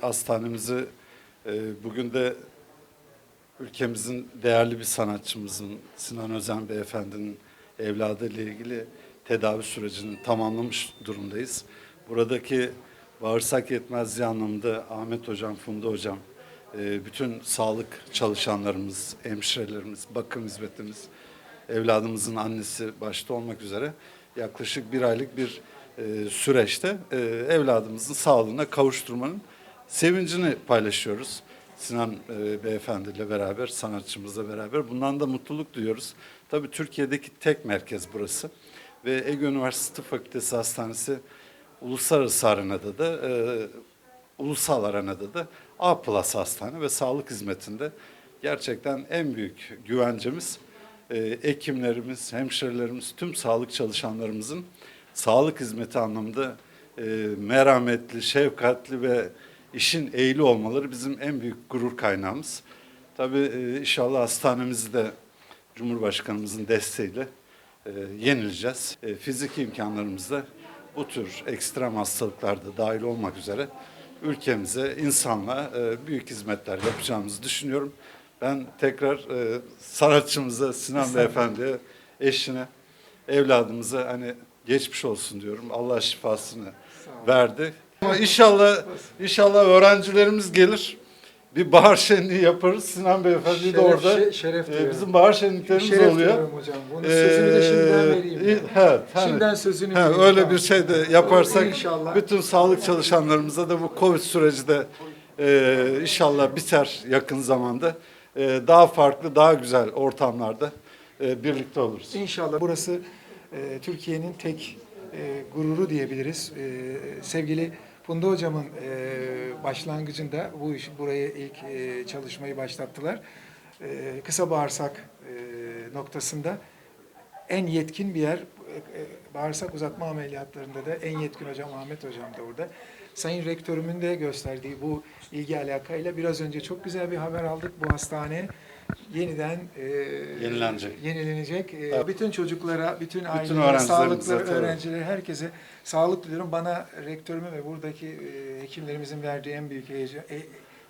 Hastanemizi e, bugün de ülkemizin değerli bir sanatçımızın Sinan Özen Beyefendi'nin evladı ile ilgili tedavi sürecini tamamlamış durumdayız. Buradaki bağırsak yetmezliği anlamında Ahmet Hocam, Funda Hocam, e, bütün sağlık çalışanlarımız, hemşirelerimiz, bakım hizmetimiz, evladımızın annesi başta olmak üzere yaklaşık bir aylık bir e, süreçte evladımızın sağlığına kavuşturmanın sevincini paylaşıyoruz. Sinan e, Beyefendi ile beraber, sanatçımızla beraber. Bundan da mutluluk duyuyoruz. Tabii Türkiye'deki tek merkez burası. Ve Ege Üniversitesi Tıp Fakültesi Hastanesi uluslararası arenada da, e, ulusal arenada da A plus hastane ve sağlık hizmetinde gerçekten en büyük güvencemiz e, hekimlerimiz, hemşirelerimiz, tüm sağlık çalışanlarımızın sağlık hizmeti anlamında e, merhametli, şefkatli ve işin ehli olmaları bizim en büyük gurur kaynağımız. Tabii e, inşallah hastanemizi de Cumhurbaşkanımızın desteğiyle e, yenileceğiz. E, fiziki imkanlarımızda bu tür ekstrem hastalıklarda dahil olmak üzere ülkemize, insanlığa e, büyük hizmetler yapacağımızı düşünüyorum. Ben tekrar e, sanatçımıza, Sinan Beyefendi'ye, eşine, evladımıza hani geçmiş olsun diyorum. Allah şifasını verdi. Ama inşallah inşallah öğrencilerimiz gelir. Bir bahar şenliği yaparız. Sinan Beyefendi de Şeref- orada. şe- şeref e, bizim bahar şenliklerimiz Şeref oluyor. hocam. Bunun sözünü de şimdiden Ee, vereyim. i- Evet, hani- Şimdiden sözünü he, vereyim. öyle bir şey de yaparsak İnşallah. bütün sağlık çalışanlarımıza da bu Covid süreci de e, inşallah biter yakın zamanda. E, daha farklı, daha güzel ortamlarda e, birlikte oluruz. İnşallah. Burası e, Türkiye'nin tek e, gururu diyebiliriz. E, sevgili Funda Hocam'ın e, başlangıcında bu iş buraya ilk e, çalışmayı başlattılar. E, kısa bağırsak e, noktasında en yetkin bir yer e, e, bağırsak uzatma ameliyatlarında da en yetkin hocam Ahmet hocam da orada. Sayın rektörümün de gösterdiği bu ilgi alakayla biraz önce çok güzel bir haber aldık. Bu hastane yeniden e, Yenilenecek. yenilenecek. E, Evet. Bütün çocuklara, bütün ailelere, sağlıklı öğrencilere, herkese sağlık diliyorum. Bana rektörüme ve buradaki e, hekimlerimizin verdiği en büyük heyecan, e,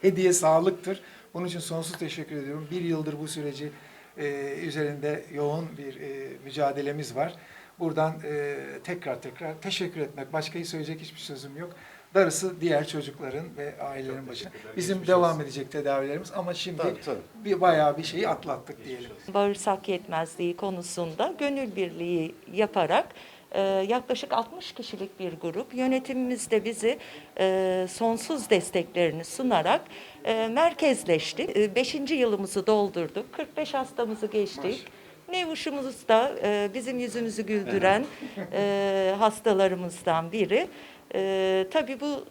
hediye sağlıktır. Bunun için sonsuz teşekkür ediyorum. Bir yıldır bu süreci e, üzerinde yoğun bir e, mücadelemiz var. Buradan e, tekrar tekrar teşekkür etmek, başka söyleyecek hiçbir sözüm yok. Darısı diğer çocukların ve ailelerin başına. Bizim devam edecek tedavilerimiz ama şimdi Tabii, tabii. bir bayağı bir şeyi atlattık diyelim. bağırsak yetmezliği konusunda gönül birliği yaparak e, yaklaşık 60 kişilik bir grup yönetimimiz de bizi e, sonsuz desteklerini sunarak e, merkezleştik. 5. yılımızı doldurduk. 45 hastamızı geçtik. Nevuşumuz da e, bizim yüzümüzü güldüren e, hastalarımızdan biri. E, tabii bu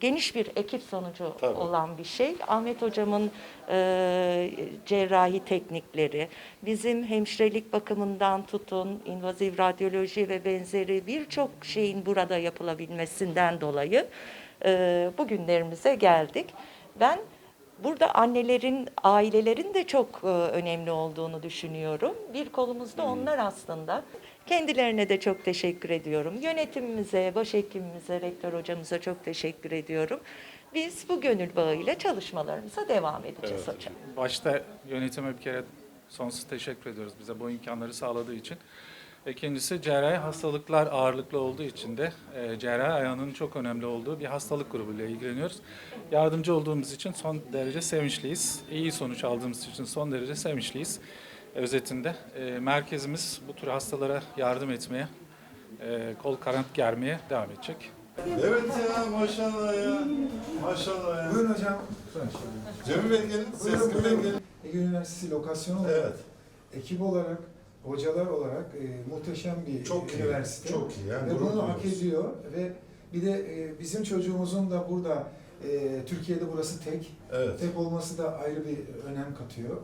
geniş bir ekip sonucu Tabii. olan bir şey. Ahmet hocamın e, cerrahi teknikleri, bizim hemşirelik bakımından tutun, invaziv radyoloji ve benzeri birçok şeyin burada yapılabilmesinden dolayı e, bugünlerimize geldik. Ben burada annelerin, ailelerin de çok e, önemli olduğunu düşünüyorum. Bir kolumuzda onlar aslında. Kendilerine de çok teşekkür ediyorum. Yönetimimize, başhekimimize, rektör hocamıza çok teşekkür ediyorum. Biz bu gönül bağıyla çalışmalarımıza devam edeceğiz hocam. Başta yönetime bir kere sonsuz teşekkür ediyoruz bize bu imkanları sağladığı için. Kendisi cerrahi hastalıklar ağırlıklı olduğu için de e, cerrahi ayağının çok önemli olduğu bir hastalık grubuyla ilgileniyoruz. Yardımcı olduğumuz için son derece sevinçliyiz. İyi sonuç aldığımız için son derece sevinçliyiz. Özetinde e, merkezimiz bu tür hastalara yardım etmeye, e, kol kanat germeye devam edecek. Evet ya maşallah ya. Maşallah ya. Buyurun hocam. Cemil Bey gelin, Sezgin Bey gelin. Ege Üniversitesi lokasyon olarak, Evet. ekip olarak, hocalar olarak e, muhteşem bir Çok iyi, üniversite. çok iyi. Yani ve gurur bunu hak duyuyoruz. ediyor ve bir de e, bizim çocuğumuzun da burada e, Türkiye'de burası tek. Evet. Tek olması da ayrı bir önem katıyor.